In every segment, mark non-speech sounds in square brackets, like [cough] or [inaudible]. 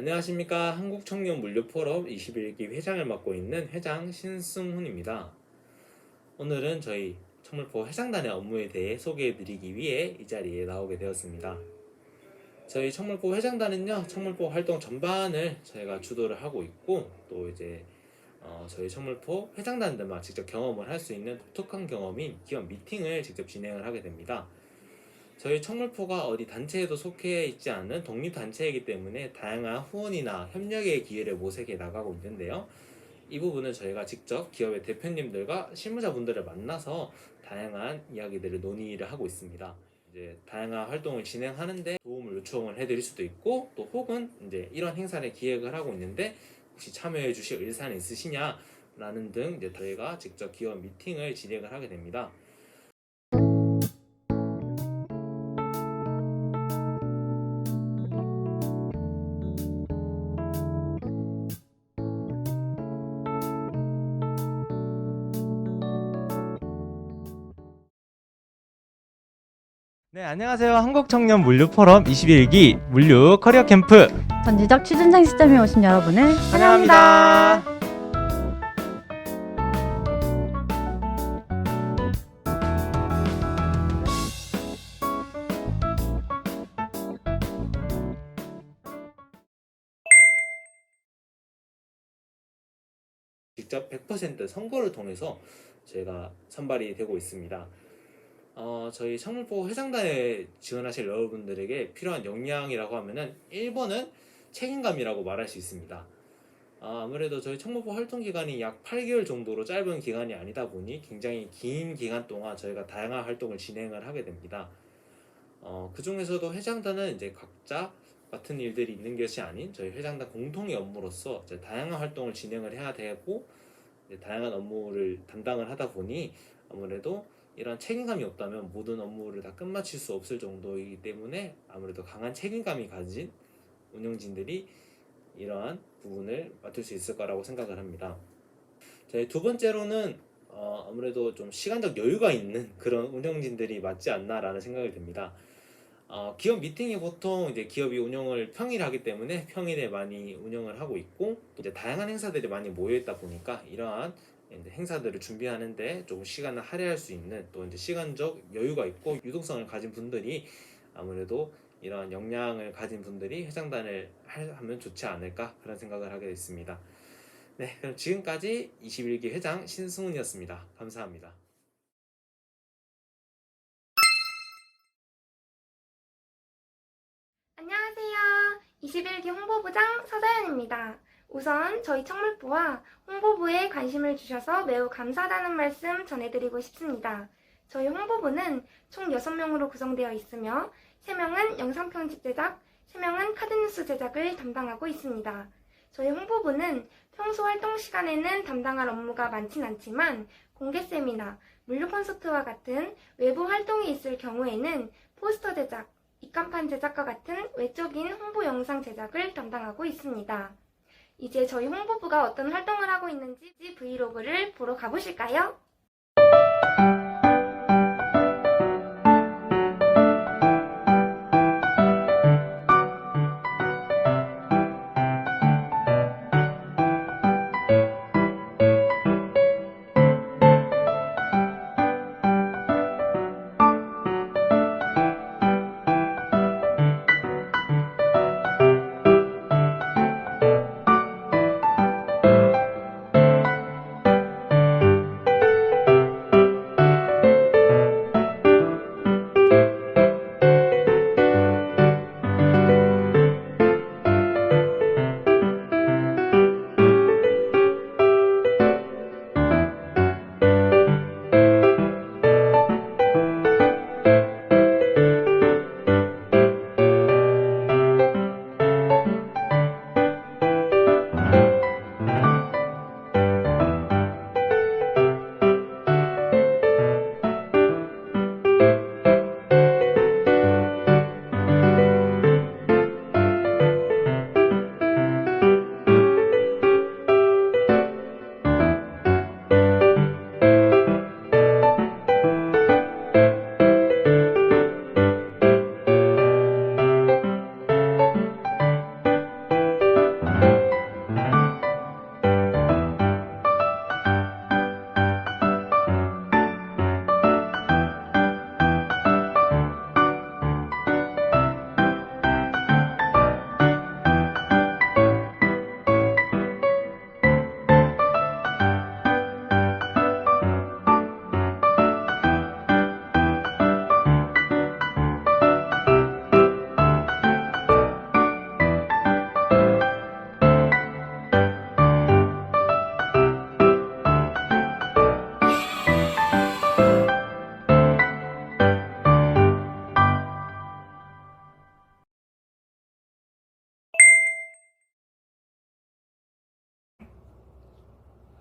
안녕하십니까 한국청년물류포럼 21기 회장을 맡고 있는 회장 신승훈입니다. 오늘은 저희 청물포 해상단의 업무에 대해 소개해드리기 위해 이 자리에 나오게 되었습니다. 저희 청물포 회장단은요 청물포 활동 전반을 저희가 주도를 하고 있고 또 이제 어, 저희 청물포 회장단들만 직접 경험을 할 수 있는 독특한 경험인 기업 미팅을 직접 진행을 하게 됩니다. 저희 청물포가 어디 단체에도 속해 있지 않은 독립 단체이기 때문에 다양한 후원이나 협력의 기회를 모색해 나가고 있는데요. 이 부분은 저희가 직접 기업의 대표님들과 실무자분들을 만나서 다양한 이야기들을 논의를 하고 있습니다. 이제 다양한 활동을 진행하는데 도움을 요청을 해드릴 수도 있고 또 혹은 이제 이런 행사를 기획을 하고 있는데 혹시 참여해 주실 의사는 있으시냐 라는 등 이제 저희가 직접 기업 미팅을 진행을 하게 됩니다. 네, 안녕하세요. 한국청년 물류 포럼 21기 물류 커리어 캠프 전지적 취준생 시점에 오신 여러분을 환영합니다. 직접 100% 선거를 통해서 저희가 선발이 되고 있습니다. 어, 저희 청물포 회장단에 지원하실 여러분들에게 필요한 역량이라고 하면은 1번은 책임감이라고 말할 수 있습니다. 아, 아무래도 저희 청물포 활동 기간이 약 8개월 정도로 짧은 기간이 아니다 보니 굉장히 긴 기간 동안 저희가 다양한 활동을 진행을 하게 됩니다. 어, 그 중에서도 회장단은 이제 각자 맡은 일들이 있는 것이 아닌 저희 회장단 공통의 업무로서 이제 다양한 활동을 진행을 해야 되고 다양한 업무를 담당을 하다 보니 아무래도 이런 책임감이 없다면 모든 업무를 다 끝마칠 수 없을 정도이기 때문에 아무래도 강한 책임감이 가진 운영진들이 이러한 부분을 맡을 수 있을 거라고 생각을 합니다. 네, 두 번째로는 어, 아무래도 좀 시간적 여유가 있는 [laughs] 그런 운영진들이 맞지 않나라는 생각이 듭니다. 어, 기업 미팅이 보통 이제 기업이 운영을 평일 하기 때문에 평일에 많이 운영을 하고 있고 또 이제 다양한 행사들이 많이 모여 있다 보니까 이러한 이제 행사들을 준비하는데 조금 시간을 할애할 수 있는 또 이제 시간적 여유가 있고 유동성을 가진 분들이 아무래도 이러한 역량을 가진 분들이 회장단을 할- 하면 좋지 않을까 그런 생각을 하게 됐습니다. 네, 그럼 지금까지 21기 회장 신승훈이었습니다. 감사합니다. 안녕하세요. 21기 홍보부장 서자연입니다. 우선 저희 청물부와 홍보부에 관심을 주셔서 매우 감사하다는 말씀 전해드리고 싶습니다. 저희 홍보부는 총 6명으로 구성되어 있으며 3명은 영상편집 제작, 3명은 카드뉴스 제작을 담당하고 있습니다. 저희 홍보부는 평소 활동 시간에는 담당할 업무가 많진 않지만 공개 세미나, 물류 콘서트와 같은 외부 활동이 있을 경우에는 포스터 제작, 입간판 제작과 같은 외적인 홍보 영상 제작을 담당하고 있습니다. 이제 저희 홍보부가 어떤 활동을 하고 있는지 브이로그를 보러 가보실까요?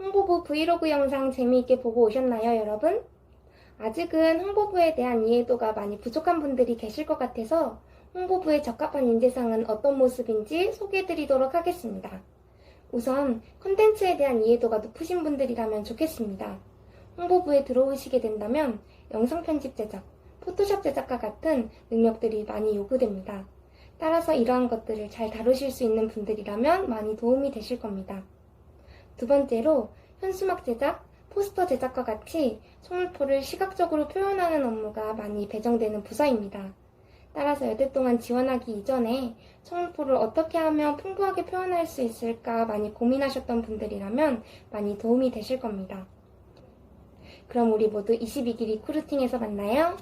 홍보부 브이로그 영상 재미있게 보고 오셨나요, 여러분? 아직은 홍보부에 대한 이해도가 많이 부족한 분들이 계실 것 같아서 홍보부의 적합한 인재상은 어떤 모습인지 소개해드리도록 하겠습니다. 우선 컨텐츠에 대한 이해도가 높으신 분들이라면 좋겠습니다. 홍보부에 들어오시게 된다면 영상 편집 제작, 포토샵 제작과 같은 능력들이 많이 요구됩니다. 따라서 이러한 것들을 잘 다루실 수 있는 분들이라면 많이 도움이 되실 겁니다. 두 번째로 현수막 제작, 포스터 제작과 같이 청물포를 시각적으로 표현하는 업무가 많이 배정되는 부서입니다. 따라서 여태 동안 지원하기 이전에 청물포를 어떻게 하면 풍부하게 표현할 수 있을까 많이 고민하셨던 분들이라면 많이 도움이 되실 겁니다. 그럼 우리 모두 22기 리크루팅에서 만나요.